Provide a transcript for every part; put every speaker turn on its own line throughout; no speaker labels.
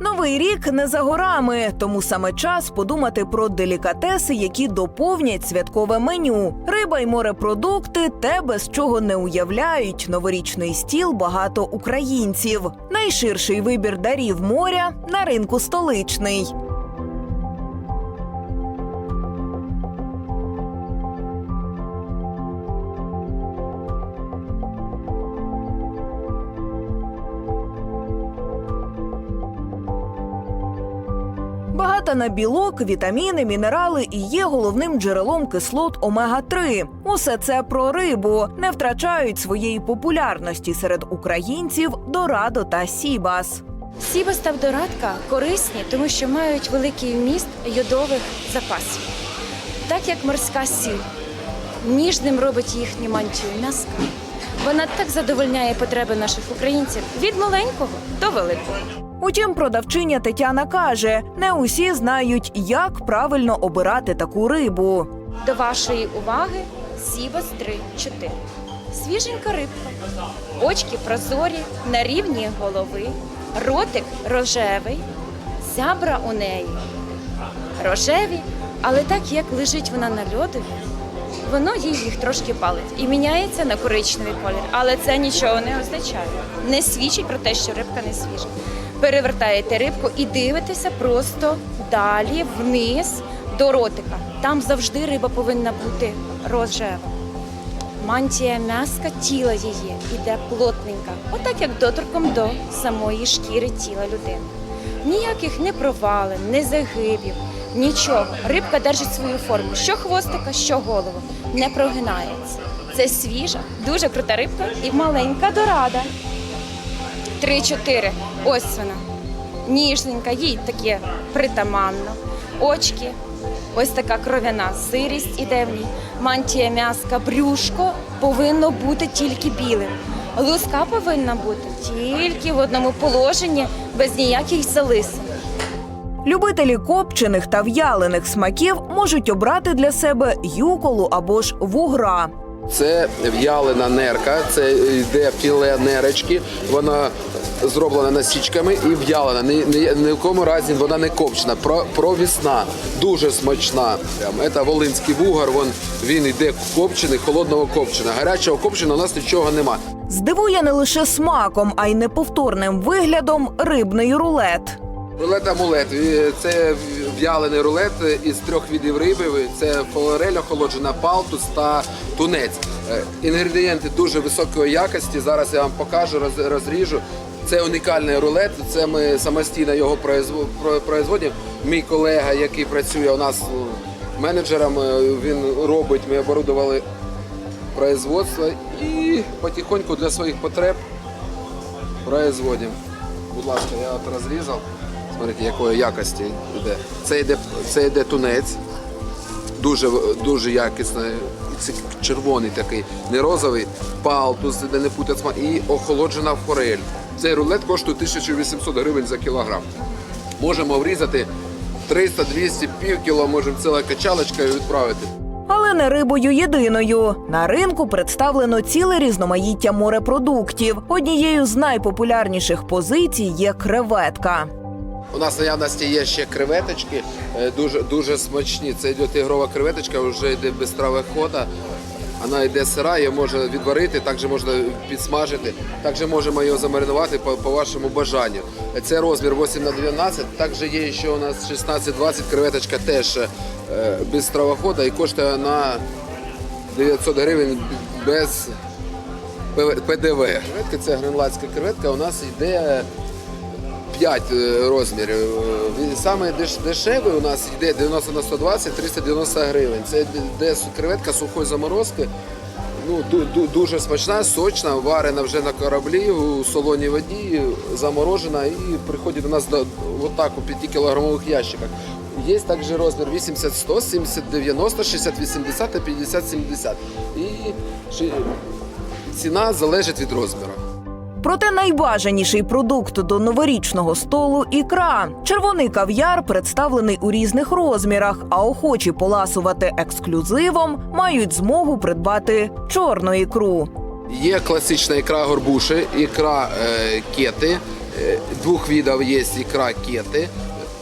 Новий рік не за горами, тому саме час подумати про делікатеси, які доповнять святкове меню. Риба й морепродукти те, без чого не уявляють новорічний стіл багато українців. Найширший вибір дарів моря на ринку столичний. Багата на білок, вітаміни, мінерали і є головним джерелом кислот омега-3. Усе це про рибу не втрачають своєї популярності серед українців Дорадо та Сібас.
Сібас та дорадка корисні, тому що мають великий вміст йодових запасів. Так як морська сіль ніжним робить їхню мантію м'яска. Вона так задовольняє потреби наших українців від маленького до великого.
Утім, продавчиня Тетяна каже, не усі знають, як правильно обирати таку рибу.
До вашої уваги Сібас 3-4. Свіженька рибка, очки прозорі, на рівні голови, ротик рожевий, зябра у неї. Рожеві, але так як лежить вона на льоду, воно їй їх трошки палить і міняється на коричневий колір. Але це нічого не означає. Не свідчить про те, що рибка не свіжа. Перевертаєте рибку і дивитеся просто далі вниз до ротика. Там завжди риба повинна бути рожева. Мантія м'яска тіла її іде плотненька, отак як доторком до самої шкіри тіла людини. Ніяких не провалин, не загибів, нічого. Рибка держить свою форму, що хвостика, що голову, не прогинається. Це свіжа, дуже крута рибка і маленька дорада. Три-чотири. Ось вона. Ніжненька, їй таке притаманно. Очки, ось така кров'яна сирість іде в ній. Мантія м'яска, брюшко повинно бути тільки білим. Луска повинна бути тільки в одному положенні, без ніяких залисин.
Любителі копчених та в'ялених смаків можуть обрати для себе юколу або ж вугра.
Це в'ялена нерка, це йде філе нерочки. Вона зроблена насічками і в'ялена. Ні, ні, ні в кому разі вона не копчена, про, провісна, дуже смачна. Це волинський вугар, він, він йде копчений, холодного копчена. Гарячого копчена у нас нічого нема.
Здивує не лише смаком, а й неповторним виглядом рибний рулет.
Рулет амулет. Це в'ялений рулет із трьох видів риби. Це форель охолоджена, палтус та тунець. Е, Інгредієнти дуже високої якості. Зараз я вам покажу, розріжу. Це унікальний рулет. Це ми самостійно його произво- производимо. Мій колега, який працює у нас менеджером, е, він робить. Ми оборудували производство і потихоньку для своїх потреб производимо. Будь ласка, я от розрізав. Смотрите, якої якості йде. Це йде, це йде тунець. Дуже, дуже якісний. Це червоний такий, не розовий, палтус, де не путать і охолоджена форель. Цей рулет коштує 1800 гривень за кілограм. Можемо врізати 300, 200, пів кіло, можемо ціла качалочка і відправити.
Але не рибою єдиною. На ринку представлено ціле різноманіття морепродуктів. Однією з найпопулярніших позицій є креветка.
У нас в наявності є ще креветочки, е, дуже, дуже смачні. Це йде тигрова креветочка, вже йде без трави хода. Вона йде сира, її можна відварити, також можна підсмажити. Також можемо її замаринувати по, по вашому бажанню. Це розмір 8 на 12. Також є ще у нас 16-20 креветочка теж е, без травохода і коштує на 900 гривень без ПДВ. Креветка це гренландська креветка. У нас йде 5 е, розмірів. Саме деш- дешевий у нас йде 90 на 120, 390 гривень. Це йде креветка сухої заморозки. Ну, ду- ду- дуже смачна, сочна, варена вже на кораблі у солоній воді, заморожена і приходить до нас до, отак у 5 кілограмових ящиках. Є також розмір 80, 100, 70, 90, 60, 80 та 50, 70. І ціна залежить від розміру.
Проте найбажаніший продукт до новорічного столу ікра. Червоний кав'яр представлений у різних розмірах, а охочі поласувати ексклюзивом мають змогу придбати чорну ікру.
Є класична ікра горбуші, ікра е, кети, Е, Двох відів є ікра кети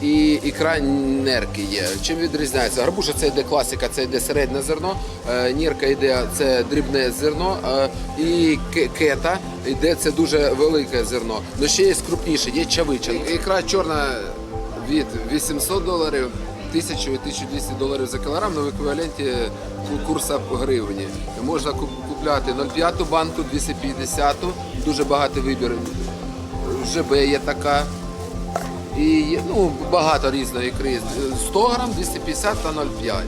і ікра нерки є. Чим відрізняється? Гарбуша це йде класика, це йде середнє зерно, е, нірка йде це дрібне зерно, е, і кета йде це дуже велике зерно. Ну ще є крупніше, є чавича. Ікра чорна від 800 доларів. 1000 і 1200 доларів за кілограм на еквіваленті ку- курсу гривні. Можна купляти 0,5 банку, 250, дуже багатий вибір. ЖБ є така. І ну, багато різної ікри. 100 грам, 250 та 0,5.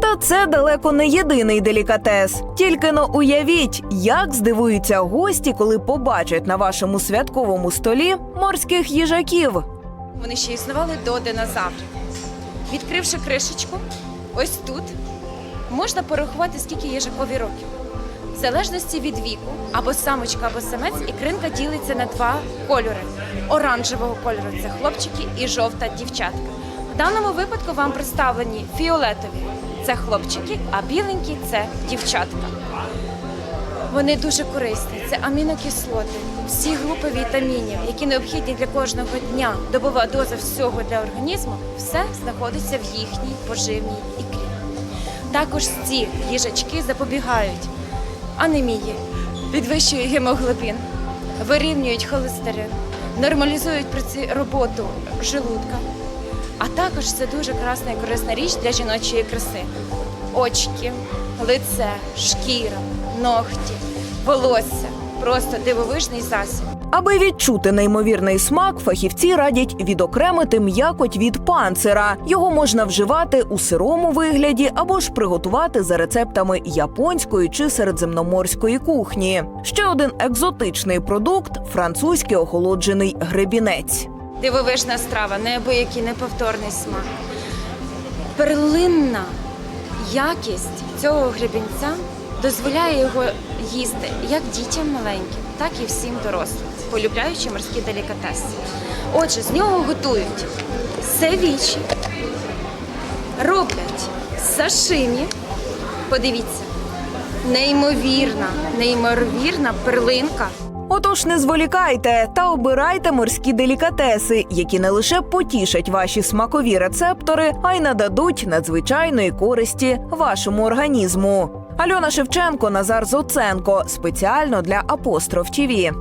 Та це далеко не єдиний делікатес. Тільки но уявіть, як здивуються гості, коли побачать на вашому святковому столі морських їжаків.
Вони ще існували до динозаврів. Відкривши кришечку, ось тут можна порахувати, скільки їжакові років. В залежності від віку, або самочка, або самець, ікринка ділиться на два кольори: оранжевого кольору це хлопчики і жовта дівчатка. В даному випадку вам представлені фіолетові це хлопчики, а біленькі це дівчатка. Вони дуже корисні. Це амінокислоти, всі групи вітамінів, які необхідні для кожного дня. Добова доза всього для організму, все знаходиться в їхній поживній ікрі. Також ці їжачки запобігають анемії, підвищують гемоглобін, вирівнюють холестерин, нормалізують праці- роботу желудка. А також це дуже красна і корисна річ для жіночої краси. Очки, лице, шкіра, ногті, волосся просто дивовижний засіб.
Аби відчути неймовірний смак, фахівці радять відокремити м'якоть від панцира. Його можна вживати у сирому вигляді або ж приготувати за рецептами японської чи середземноморської кухні. Ще один екзотичний продукт французький охолоджений гребінець.
Дивовижна страва, неабиякий неповторний смак. Перлинна якість цього гребінця дозволяє його їсти як дітям маленьким, так і всім дорослим, полюбляючи морські делікатеси. Отже, з нього готують севічі, роблять сашимі. Подивіться, неймовірна, неймовірна перлинка.
Отож, не зволікайте та обирайте морські делікатеси, які не лише потішать ваші смакові рецептори, а й нададуть надзвичайної користі вашому організму. Альона Шевченко, Назар Зоценко спеціально для Апостроф ТІВІ.